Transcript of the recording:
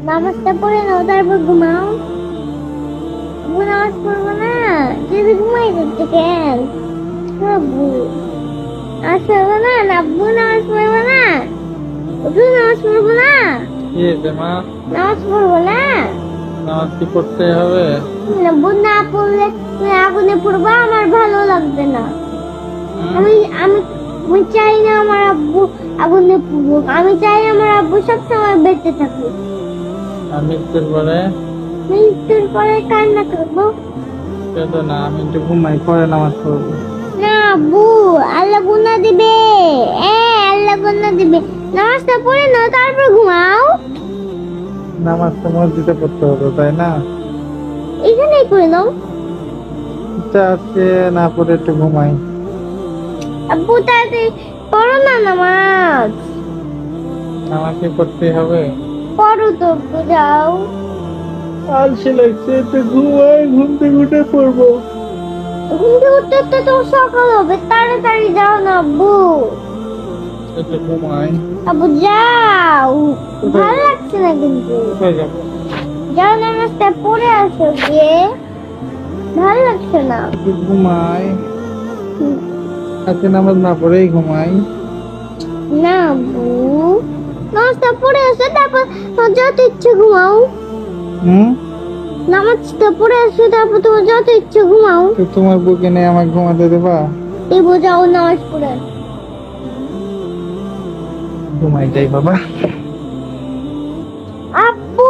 নামাজটা পড়ে নাও তারপর ঘুমাও। নামাজ পড়ব না যদি ঘুমাই যাচ্ছে কেন আব্বু নামাজ পড়ব না না আব্বু নামাজ পড়ব না তুই নামাজ পড়ব না মা? নামাজ পড়ব না। নামাজ কি পড়তে হবে? আব্বু না পড়লে তুমি আগুনে পড়ব আমার ভালো লাগবে না। আমি আমি আমি চাই না আমার আব্বু আগুনে পড়ুক। আমি চাই আমার আব্বু সবসময় বেঁচে থাকুক। আমি মৃত্যুর পরে? মৃত্যুর পরে কান্না করব। কেঁদো না আমি একটু ঘুমাই পরে নামাজ পড়ব। না আব্বু আল্লাহ গুনা দিবে। এ আল্লাহ গুনা দিবে। নামাজটা পড়ে নাও তারপর ঘুমাও। নামাজ তো মসজিদে পড়তে হবে তাই না? এখানেই করে নাও। আজকে না পড়ে একটু ঘুমাই। আব্বু তাড়াতাড়ি পড়ো না নামাজ। নামাজ কি পড়তে হবে? পড়ো তো যাও আলসে লাগছে ঘুমাই ঘুম থেকে উঠে পড়ব। ঘুম থেকে উঠতে উঠতে তো সকাল হবে তাড়াতাড়ি যাও না আব্বু। আব্বু যাও। ভালো লাগছে না কিন্তু। যাও পড়ে আসো গিয়ে। ভালো লাগছে না। ঘুমাই আজকে নামাজ না পড়েই ঘুমাই। না আব্বু। নামাজটা পড়ে যত ইচ্ছে ঘুমাও। হুম? নামাজটা পড়ে আসো তারপর তোমার যত ইচ্ছে ঘুমাও। তো তোমার বুকে নেই আমাকে ঘুমাতে দেবা? দেবো যাও নামাজ পড়ে। ঘুমাই যাই বাবা। আপু!